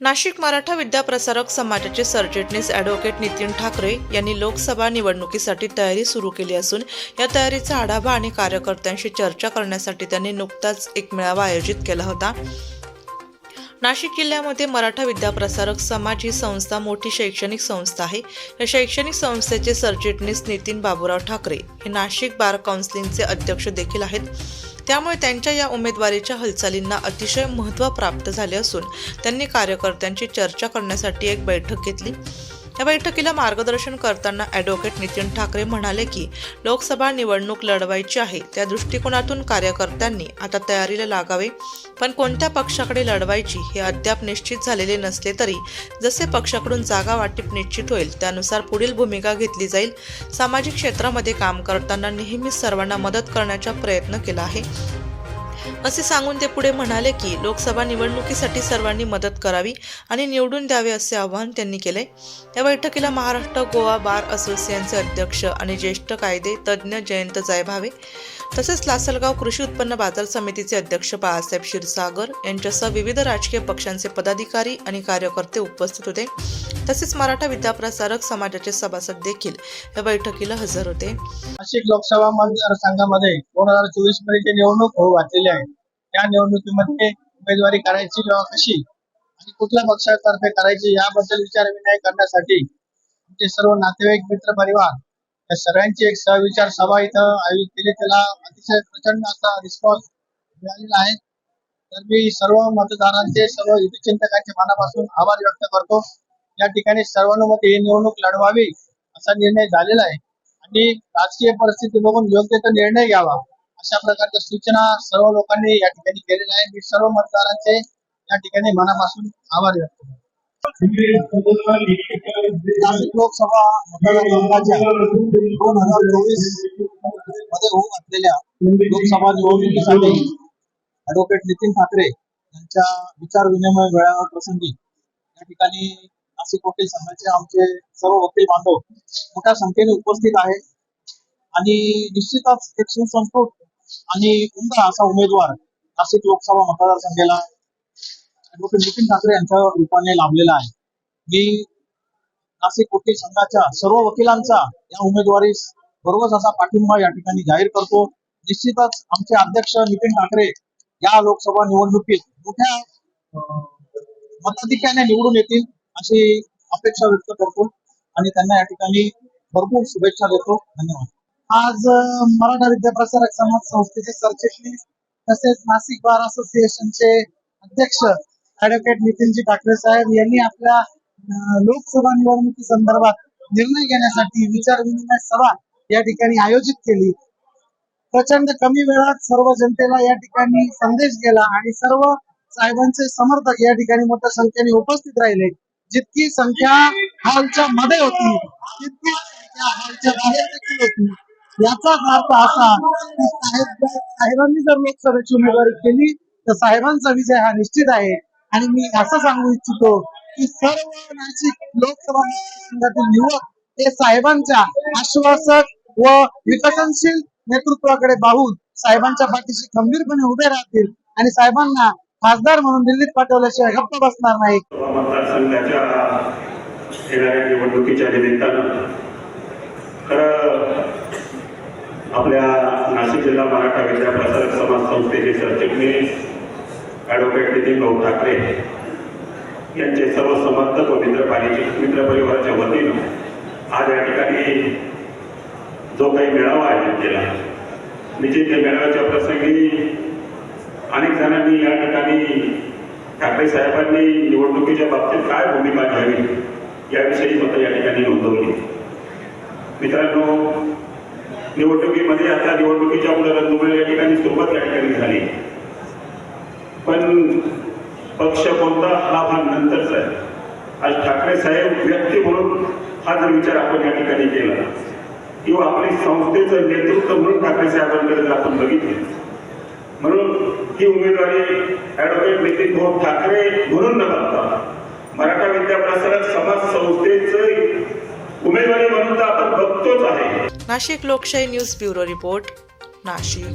नाशिक मराठा विद्याप्रसारक समाजाचे सरचिटणीस ॲडव्होकेट नितीन ठाकरे यांनी लोकसभा निवडणुकीसाठी तयारी सुरू केली असून या तयारीचा आढावा आणि कार्यकर्त्यांशी चर्चा करण्यासाठी त्यांनी नुकताच एक मेळावा आयोजित केला होता. नाशिक जिल्ह्यामध्ये मराठा विद्याप्रसारक समाज ही संस्था मोठी शैक्षणिक संस्था आहे. या शैक्षणिक संस्थेचे सरचिटणीस नितीन बाबूराव ठाकरे हे नाशिक बार काउन्सिलिंगचे अध्यक्ष देखील आहेत. त्यामुळे त्यांच्या या उमेदवारीच्या हालचालींना अतिशय महत्त्व प्राप्त झाले असून त्यांनी कार्यकर्त्यांची चर्चा करण्यासाठी एक बैठक घेतली. या बैठकीला मार्गदर्शन करताना ॲडव्होकेट नितीन ठाकरे म्हणाले की लोकसभा निवडणूक लढवायची आहे. त्या दृष्टिकोनातून कार्यकर्त्यांनी आता तयारीला लागावे. पण कोणत्या पक्षाकडे लढवायची हे अद्याप निश्चित झालेले नसले तरी जसे पक्षाकडून जागा वाटप निश्चित होईल त्यानुसार पुढील भूमिका घेतली जाईल. सामाजिक क्षेत्रामध्ये काम करताना नेहमीच सर्वांना मदत करण्याचा प्रयत्न केला आहे. असे सांगून ते पुढे म्हणाले की लोकसभा निवडणुकीसाठी सर्वांनी मदत करावी आणि निवडून द्यावे असे आवाहन त्यांनी केले. या बैठकीला महाराष्ट्र गोवा बार असोसिएशनचे अध्यक्ष आणि ज्येष्ठ कायदे तज्ज्ञ जयंत जायभावे तसेच लासलगाव कृषी उत्पन्न बाजार समितीचे अध्यक्ष बाळासाहेब क्षीरसागर यांच्यासह विविध राजकीय पक्षांचे पदाधिकारी आणि कार्यकर्ते उपस्थित होते. तसेच मराठा विद्याप्रसारक समाजाचे सभासद देखील या बैठकीला हजर होते. नाशिक लोकसभा मतदारसंघामध्ये दोन हजार चोवीसमध्ये निवडणूक होऊ घातलेली आहे. त्या निवडणुकीमध्ये उमेदवारी करायची किंवा कशी आणि कुठल्या पक्षातर्फे करायची याबद्दल विचार विनिमय करण्यासाठी आमचे सर्व नातेवाईक मित्र परिवार या सगळ्यांची एक सहविचार सभा इथं आयोजित केली. त्याला अतिशय प्रचंड असा रिस्पॉन्स मिळालेला आहे. तर मी सर्व मतदारांचे सर्व हितचिंतकांचे मनापासून आभार व्यक्त करतो. या ठिकाणी सर्वानुमते ही निवडणूक लढवावी असा निर्णय झालेला आहे. आणि राजकीय परिस्थिती बघून योग्य तो निर्णय घ्यावा अशा प्रकारच्या सूचना सर्व लोकांनी या ठिकाणी केलेल्या आहे मी सर्व मतदारांचे या ठिकाणी मनापासून आभार व्यक्त करतो. नाशिक लोकसभा मतदारसंघाच्या दोन हजार चोवीसमध्ये होऊ घातलेल्या लोकसभा निवडणुकीसाठी ऍडव्होकेट नितीन ठाकरे यांच्या विचार विनिमय वेळावर प्रसंगी या ठिकाणी नाशिक वकील संघाचे आमचे सर्व वकील बांधव मोठ्या संख्येने उपस्थित आहे आणि निश्चितच एक सुसंस्कृत आणि उमदा असा उमेदवार नाशिक लोकसभा मतदारसंघाला ऍडव्होकेट नितीन ठाकरे यांच्या रूपाने लाभलेला आहे. मी नाशिक वकील संघाच्या सर्व वकिलांचा या उमेदवारीस बरोबर असा पाठिंबा या ठिकाणी जाहीर करतो. निश्चितच आमचे अध्यक्ष नितीन ठाकरे या लोकसभा निवडणुकीत मोठ्या मताधिक्याने निवडून येतील. अशी अपेक्षा व्यक्त करतो आणि त्यांना या ठिकाणी भरपूर शुभेच्छा देतो. धन्यवाद. आज मराठा विद्याप्रसारक समाज संस्थेचे सरचिटणीस तसेच नाशिक बार असोसिएशनचे अध्यक्ष ऍडव्होकेट नितीनजी ठाकरे साहेब यांनी आपल्या लोकसभा निवडणुकी संदर्भात निर्णय घेण्यासाठी विचार विनिमय सभा या ठिकाणी आयोजित केली. प्रचंड कमी वेळात सर्व जनतेला या ठिकाणी संदेश गेला आणि सर्व साहेबांचे समर्थक या ठिकाणी मोठ्या संख्येने उपस्थित राहिले. जितकी संख्या हॉलच्या मध्ये होती तितकी संख्या हॉलच्या बाहेर देखील होती. याचाच अर्थ असा की साहेब साहेबांनी जर लोकसभेची उमेदवारी केली तर साहेबांचा विजय हा निश्चित आहे. आणि मी असं सांगू इच्छितो की सर्व नाशिक लोकसभा मतदारसंघातील युवक हे साहेबांच्या आश्वासक व विकसनशील नेतृत्वाकडे पाहून साहेबांच्या पाठीशी खंबीरपणे उभे राहतील. आणि साहेबांना खासदार म्हणून दिल्लीत पाठवल्याशिवाय गप्प बसणार नाही मतदारसंघाच्या येणाऱ्या निवडणुकीच्या निमित्तानं खरं आपल्या नाशिक जिल्हा मराठा विद्या प्रसारक समाज संस्थेचे सरचिटणीस ॲडव्होकेट नितीन भाऊ ठाकरे यांचे सर्व समर्थक व मित्र मित्र परिवाराच्या वतीनं आज या ठिकाणी जो काही मेळावा आयोजित केला. निश्चित त्या मेळाव्याच्या प्रसंगी अनेक जणांनी या ठिकाणी ठाकरे साहेबांनी निवडणुकीच्या बाबतीत काय भूमिका घ्यावी याविषयी मतं या ठिकाणी नोंदवली. मित्रांनो निवडणुकीमध्ये आता निवडणुकीच्या पुढे या ठिकाणी सुरुवात या ठिकाणी झाली. पण पक्ष कोणता हा भाग नंतरचा आहे. आज ठाकरे साहेब व्यक्ती म्हणून हा जर विचार आपण या ठिकाणी केला किंवा आपली संस्थेचं नेतृत्व म्हणून ठाकरे साहेबांकडे जर आपण बघितले म्हणून ही उमेदवारी ऍडव्होकेट नितीन भाऊ ठाकरे म्हणून न बघता मराठा विद्याप्रसारक समाज संस्थेच उमेदवारी म्हणून तर आपण बघतोच आहे. नाशिक लोकशाही न्यूज ब्युरो रिपोर्ट नाशिक.